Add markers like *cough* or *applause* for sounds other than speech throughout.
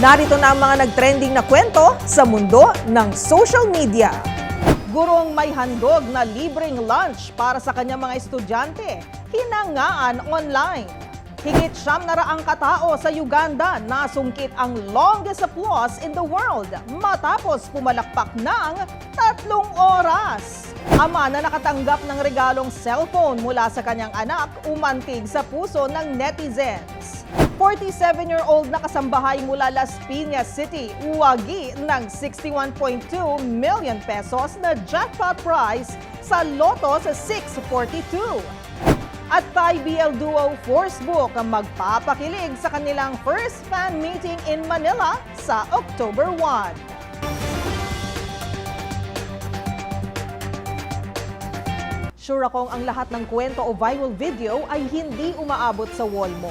Narito na ang mga nagtrending na kwento sa mundo ng social media. Gurong may handog na libreng lunch para sa kanyang mga estudyante, hinangaan online. Higit siyam na raang katao sa Uganda nasungkit ang longest applause in the world matapos pumalakpak ng tatlong oras. Ama na nakatanggap ng regalong cellphone mula sa kanyang anak umantig sa puso ng netizens. 47-year-old na kasambahay mula Las Piñas City, uwagi ng 61.2 million pesos na jackpot prize sa Loto sa 642. At Thai BL duo Forcebook ang magpapakilig sa kanilang first fan meeting in Manila sa October 1. Sure akong ang lahat ng kwento o viral video ay hindi umaabot sa wall mo.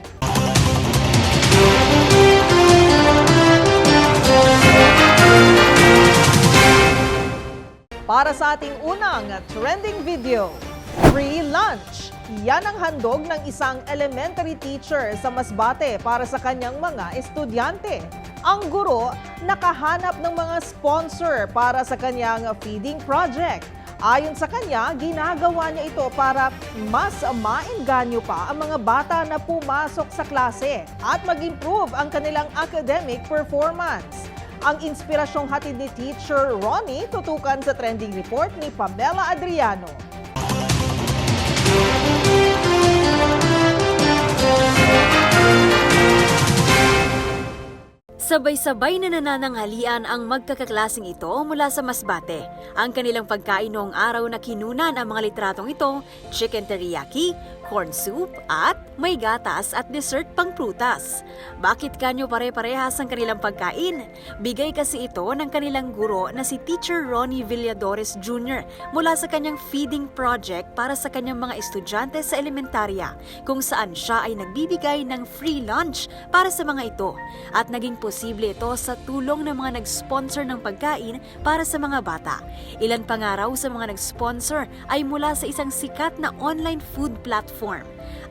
Para sa ating unang trending video, free lunch. Yan ang handog ng isang elementary teacher sa Masbate para sa kanyang mga estudyante. Ang guro nakahanap ng mga sponsor para sa kanyang feeding project. Ayon sa kanya, ginagawa niya ito para mas maengganyo pa ang mga bata na pumasok sa klase at mag-improve ang kanilang academic performance. Ang inspirasyong hatid ni Teacher Ronnie tutukan sa trending report ni Pamela Adriano. Sabay-sabay na nanananghalian ang magkakaklasing ito mula sa Masbate. Ang kanilang pagkain noong araw na kinunan ang mga litratong ito, chicken teriyaki, corn soup, at may gatas at dessert pang prutas. Bakit kanyo pare-parehas ang kanilang pagkain? Bigay kasi ito ng kanilang guro na si Teacher Ronnie Villadores Jr. mula sa kanyang feeding project para sa kanyang mga estudyante sa elementarya kung saan siya ay nagbibigay ng free lunch para sa mga ito at naging posible ito sa tulong ng mga nag-sponsor ng pagkain para sa mga bata. Ilan pa nga raw sa mga nag-sponsor ay mula sa isang sikat na online food platform.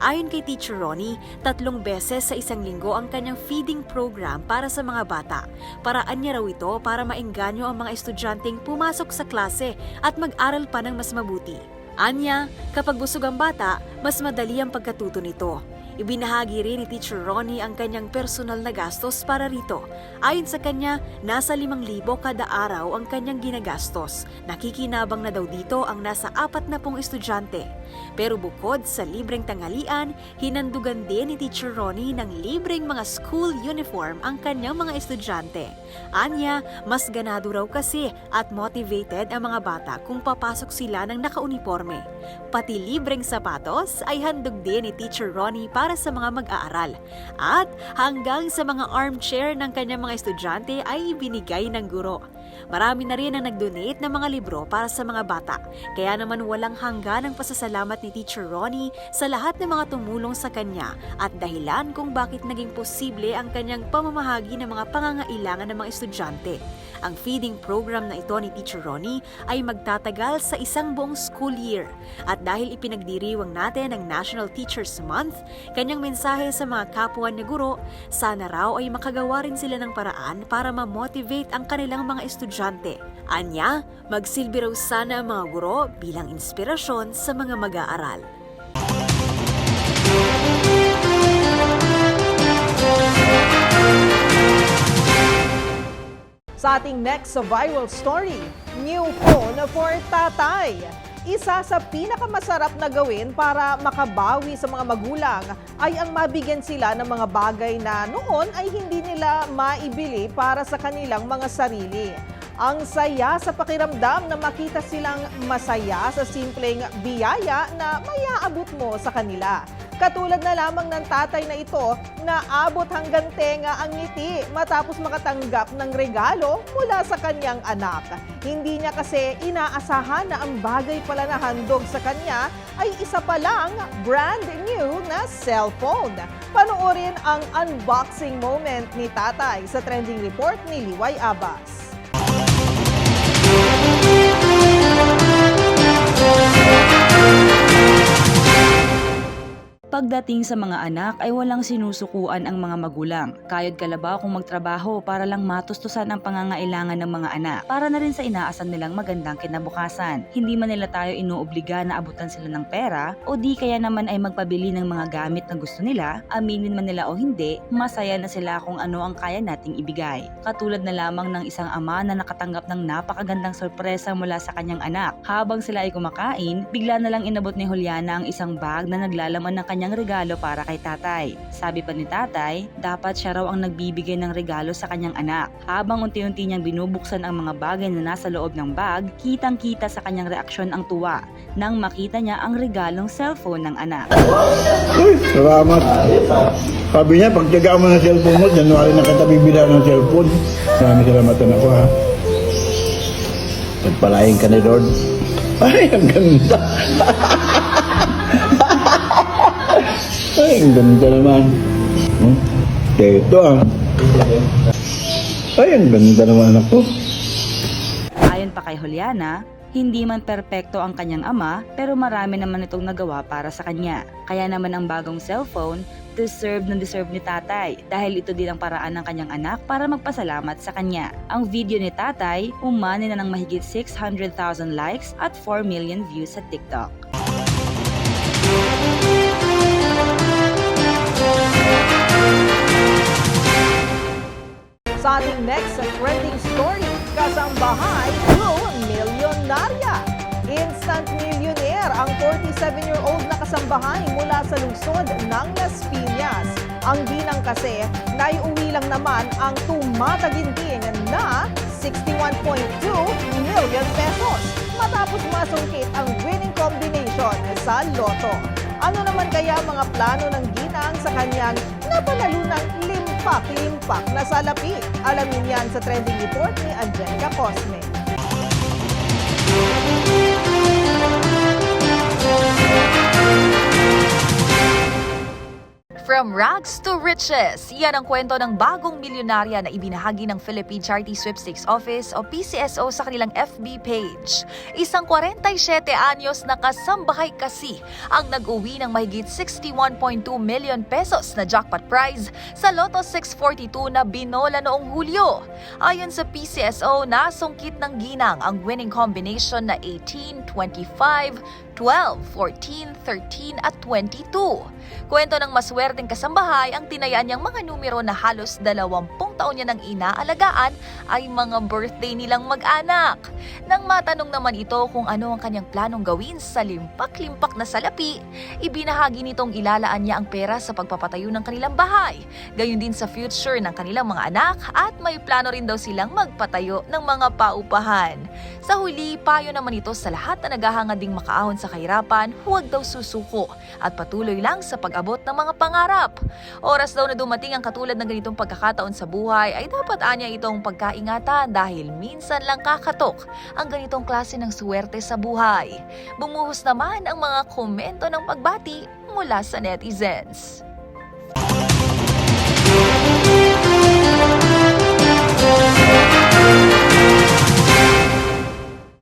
Ayon kay Teacher Ronnie, tatlong beses sa isang linggo ang kanyang feeding program para sa mga bata. Paraan niya raw ito para maengganyo ang mga estudyanteng pumasok sa klase at mag-aral pa ng mas mabuti. Anya, kapag busog ang bata, mas madali ang pagkatuto nito. Ibinahagi rin ni Teacher Ronnie ang kanyang personal na gastos para rito. Ayon sa kanya, nasa 5,000 kada araw ang kanyang ginagastos. Nakikinabang na daw dito ang nasa apat na pong estudyante. Pero bukod sa libreng tanghalian, hinandugan din ni Teacher Ronnie ng libreng mga school uniform ang kanyang mga estudyante. Anya, mas ganado raw kasi at motivated ang mga bata kung papasok sila ng nakauniforme. Pati libreng sapatos ay handog din ni Teacher Ronnie para sa mga mag-aaral. At hanggang sa mga armchair ng kanyang mga estudyante ay binigay ng guro. Marami na rin ang nag-donate ng mga libro para sa mga bata. Kaya naman walang hanggan ang pasasalamat ni Teacher Ronnie sa lahat ng mga tumulong sa kanya at dahilan kung bakit naging posible ang kanyang pamamahagi ng mga pangangailangan ng mga estudyante. Ang feeding program na ito ni Teacher Ronnie ay magtatagal sa isang buong school year. At dahil ipinagdiriwang natin ang National Teachers Month, kanyang mensahe sa mga kapwa niya guro, sana raw ay makagawa rin sila ng paraan para ma-motivate ang kanilang mga estudyante. Anya, magsilbi raw sana ang mga guro bilang inspirasyon sa mga mag-aaral. Sa ating next viral story, new phone for tatay. Isa sa pinakamasarap na gawin para makabawi sa mga magulang ay ang mabigyan sila ng mga bagay na noon ay hindi nila maibili para sa kanilang mga sarili. Ang saya sa pakiramdam na makita silang masaya sa simpleng biyaya na mayaabot mo sa kanila. Katulad na lamang ng tatay na ito na abot hanggang tenga ang ngiti matapos makatanggap ng regalo mula sa kanyang anak. Hindi niya kasi inaasahan na ang bagay pala na handog sa kanya ay isa pa lang brand new na cellphone. Panoorin ang unboxing moment ni tatay sa trending report ni Liway Abbas. Pagdating sa mga anak ay walang sinusukuan ang mga magulang. Kayod kalabaw kung magtrabaho para lang matustusan ang pangangailangan ng mga anak. Para na rin sa inaasan nilang magandang kinabukasan. Hindi man nila tayo inuobliga na abutan sila ng pera o di kaya naman ay magpabili ng mga gamit na gusto nila, aminin man nila o hindi, masaya na sila kung ano ang kaya nating ibigay. Katulad na lamang ng isang ama na nakatanggap ng napakagandang sorpresa mula sa kanyang anak. Habang sila ay kumakain, bigla na lang inabot ni Juliana ang isang bag na naglalaman ng kanyang regalo para kay tatay. Sabi pa ni tatay, dapat siya raw ang nagbibigay ng regalo sa kanyang anak. Habang unti-unti niyang binubuksan ang mga bagay na nasa loob ng bag, kitang-kita sa kanyang reaksyon ang tuwa nang makita niya ang regalong cellphone ng anak. Uy, salamat. Sabi niya, pagtyagaan mo ng cellphone mo, January na kita bibila ng cellphone. Maraming salamatan ako ha. Pagpalain ka ni Lord. Ay, ang ganda. *laughs* Ay, ang ganda naman. Hmm? Kaya ito ah. Ay, ang ganda naman anak ko. Ayon pa kay Juliana, hindi man perpekto ang kanyang ama pero marami naman itong nagawa para sa kanya. Kaya naman ang bagong cellphone, deserve na deserve ni tatay dahil ito din ang paraan ng kanyang anak para magpasalamat sa kanya. Ang video ni tatay umani na ng mahigit 600,000 likes at 4 million views sa TikTok. Sa ating next trending story, kasambahay, Blue Milyonarya. Instant millionaire ang 47-year-old na kasambahay mula sa lungsod ng Las Piñas. Ang ginang kasi, naiuwi lang naman ang tumataginting na 61.2 million pesos matapos masungkit ang winning combination sa loto. Ano naman kaya mga plano ng ginang sa kanyang napanalunang limpak-limpak na salapi? Alamin yan sa trending report ni Angelica Cosme. From rags to riches, yan ang kwento ng bagong milyonarya na ibinahagi ng Philippine Charity Sweepstakes Office o PCSO sa kanilang FB page. Isang 47 anyos na kasambahay kasi ang nag-uwi ng mahigit 61.2 million pesos na jackpot prize sa Lotto 642 na binola noong Hulyo. Ayon sa PCSO, nasungkit ng ginang ang winning combination na 18, 25, 12, 14, 13 at 22. Kwento ng maswerteng kasambahay ang tinayaan niyang mga numero na halos 20 taon niya nang inaalagaan ay mga birthday nilang mag-anak. Nang matanong naman ito kung ano ang kanyang planong gawin sa limpak-limpak na salapi, ibinahagi nitong ilalaan niya ang pera sa pagpapatayo ng kanilang bahay, gayon din sa future ng kanilang mga anak at may plano rin daw silang magpatayo ng mga paupahan. Sa huli, payo naman ito sa lahat na naghahangad ding makaahon sa kahirapan, huwag daw susuko at patuloy lang sa pag-abot ng mga pangarap. Oras daw na dumating ang katulad ng ganitong pagkakataon sa buhay ay dapat anya itong pagkaingatan dahil minsan lang kakatok ang ganitong klase ng suwerte sa buhay. Bumuhos naman ang mga komento ng pagbati mula sa netizens.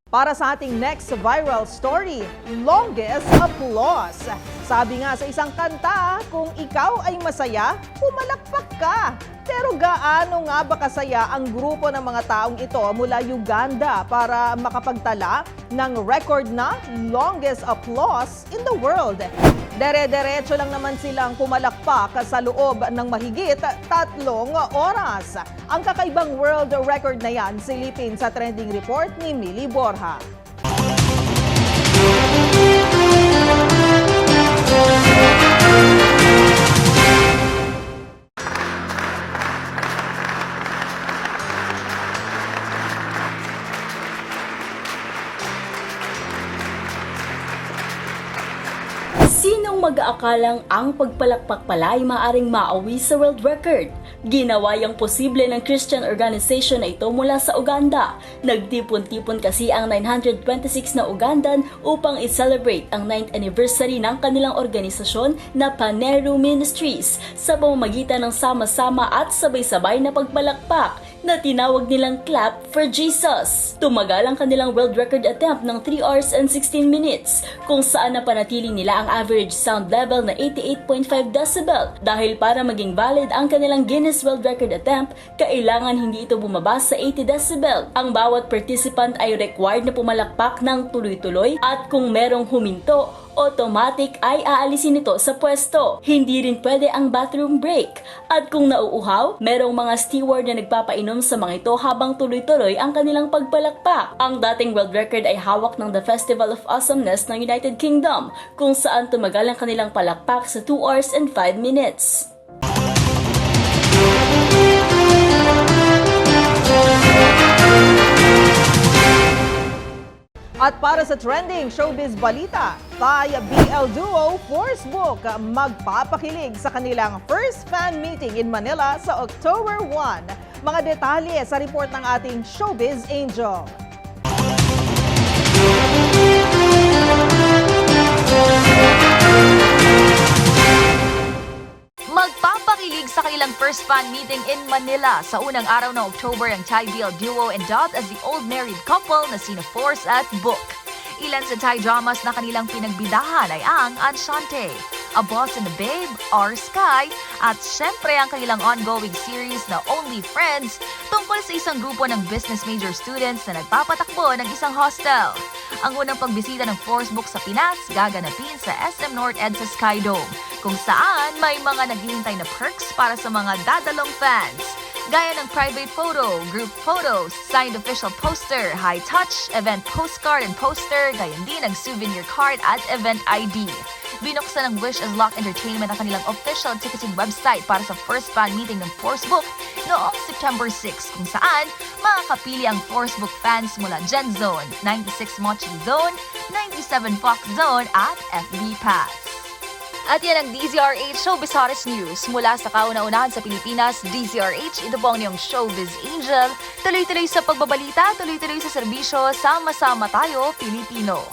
Para sa ating next viral story, longest applause. Sabi nga sa isang kanta, kung ikaw ay masaya, pumalakpak ka. Pero gaano nga ba kasaya ang grupo ng mga taong ito mula Uganda para makapagtala ng record na longest applause in the world? Dere-derecho lang naman silang pumalakpak sa loob ng mahigit tatlong oras. Ang kakaibang world record na yan silipin sa trending report ni Millie Borja. Pag-aakalang ang pagpalakpak pala ay maaring maawi sa world record. Ginawa yung posible ng Christian organization na ito mula sa Uganda. Nagtipon-tipon kasi ang 926 na Ugandan upang i-celebrate ang 9th anniversary ng kanilang organisasyon na Paneru Ministries sa pamamagitan ng sama-sama at sabay-sabay na pagpalakpak na tinawag nilang Clap for Jesus. Tumagal ang kanilang world record attempt ng 3 hours and 16 minutes kung saan napanatili nila ang average sound level na 88.5 decibel. Dahil para maging valid ang kanilang Guinness World Record attempt, kailangan hindi ito bumaba sa 80 decibel. Ang bawat participant ay required na pumalakpak ng tuloy-tuloy at kung merong huminto, automatic ay aalisin ito sa pwesto. Hindi rin pwede ang bathroom break. At kung nauuhaw, merong mga steward na nagpapainom sa mga ito habang tuloy-tuloy ang kanilang pagpalakpak. Ang dating world record ay hawak ng The Festival of Awesomeness ng United Kingdom, kung saan tumagal ang kanilang palakpak sa 2 hours and 5 minutes. At para sa trending showbiz balita, Thai BL duo Forcebook magpapakilig sa kanilang first fan meeting in Manila sa October 1. Mga detalye sa report ng ating showbiz angel. Kanilang first fan meeting in Manila sa unang araw ng October ang Thai BL duo and dubbed as the old married couple na sina Force at Book. Ilan sa Thai dramas na kanilang pinagbidahan ay ang Anshante, A Boss and a Babe, Our Sky, at syempre ang kanilang ongoing series na Only Friends tungkol sa isang grupo ng business major students na nagpapatakbo ng isang hostel. Ang unang pagbisita ng Forcebook sa Pinas gaganapin sa SM North Ed sa Skydome, kung saan may mga naghihintay na perks para sa mga dadalong fans. Gaya ng private photo, group photos, signed official poster, high touch, event postcard and poster, gayon din ang souvenir card at event ID. Binuksan ng Wish as Lock Entertainment ang kanilang official ticketing website para sa first fan meeting ng Forcebook noong September 6 kung saan makakapili ang Forcebook fans mula Gen Zone, 96 Mochi Zone, 97 Fox Zone at FB Pass. At yan ang DZRH Showbiz Hottest News. Mula sa kauna-unahan sa Pilipinas, DZRH, ito po ang inyong Showbiz Angel. Tuloy-tuloy sa pagbabalita, tuloy-tuloy sa serbisyo, sama-sama tayo, Pilipino.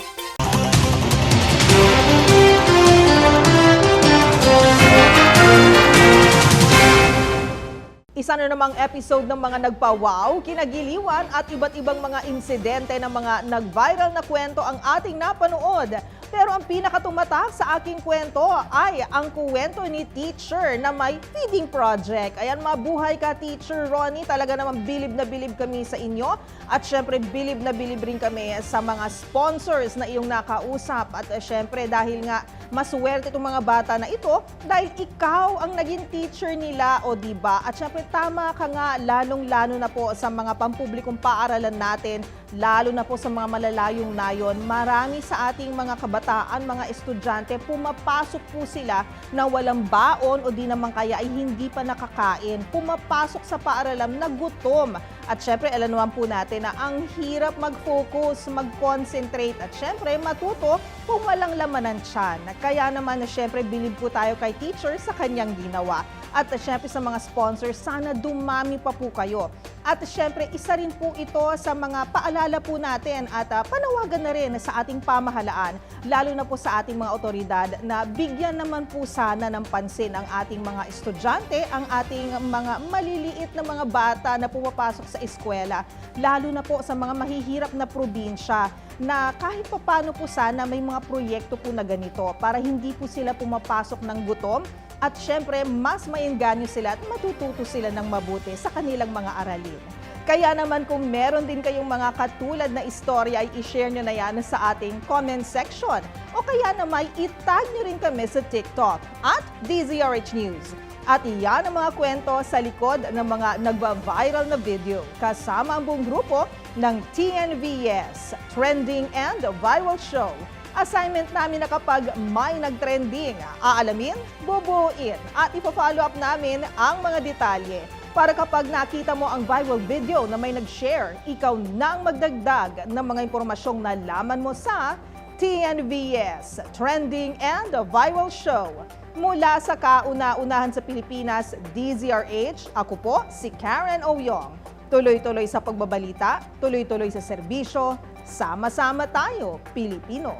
Isa na namang episode ng mga nagpa-wow, kinagiliwan at iba't ibang mga insidente ng mga nag-viral na kwento ang ating napanood. Pero ang pinakatumatak sa aking kwento ay ang kwento ni teacher na may feeding project. Ayan, mabuhay ka teacher Ronnie. Talaga naman bilib na bilib kami sa inyo. At syempre bilib na bilib rin kami sa mga sponsors na iyong nakausap. At eh, syempre dahil nga maswerte itong mga bata na ito dahil ikaw ang naging teacher nila o di ba? At syempre tama ka nga lalong-lalo na po sa mga pampublikong paaralan natin, lalo na po sa mga malalayong nayon. Marami sa ating mga kabataan, mga estudyante, pumapasok po sila na walang baon o di naman kaya ay hindi pa nakakain. Pumapasok sa paaralan na gutom. At syempre, alam naman po natin na ang hirap mag-focus, mag-concentrate at syempre matuto kung walang laman ng tiyan. Kaya naman na syempre bilib po tayo kay teacher sa kanyang ginawa. At syempre sa mga sponsors, sana dumami pa po kayo. At syempre, isa rin po ito sa mga paalala po natin at uh, panawagan na rin sa ating pamahalaan, lalo na po sa ating mga otoridad na bigyan naman po sana ng pansin ang ating mga estudyante, ang ating mga maliliit na mga bata na pumapasok sa eskwela, lalo na po sa mga mahihirap na probinsya na kahit pa paano po sana may mga proyekto po na ganito para hindi po sila pumapasok ng gutom at syempre, mas maingganyo sila at matututo sila ng mabuti sa kanilang mga aralin. Kaya naman kung meron din kayong mga katulad na istorya ay i-share nyo na yan sa ating comment section. O kaya naman itag nyo rin kami sa TikTok at DZRH News. At iyan ang mga kwento sa likod ng mga nagba-viral na video kasama ang buong grupo ng TNVS, Trending and Viral Show. Assignment namin na kapag may nag-trending, aalamin, bubuuin at ipa-follow up namin ang mga detalye para kapag nakita mo ang viral video na may nag-share, ikaw na ang magdagdag ng mga impormasyong nalaman mo sa TNVS, Trending and Viral Show. Mula sa kauna-unahan sa Pilipinas, DZRH, ako po si Karen Oyong. Tuloy-tuloy sa pagbabalita, tuloy-tuloy sa serbisyo, sama-sama tayo, Pilipino.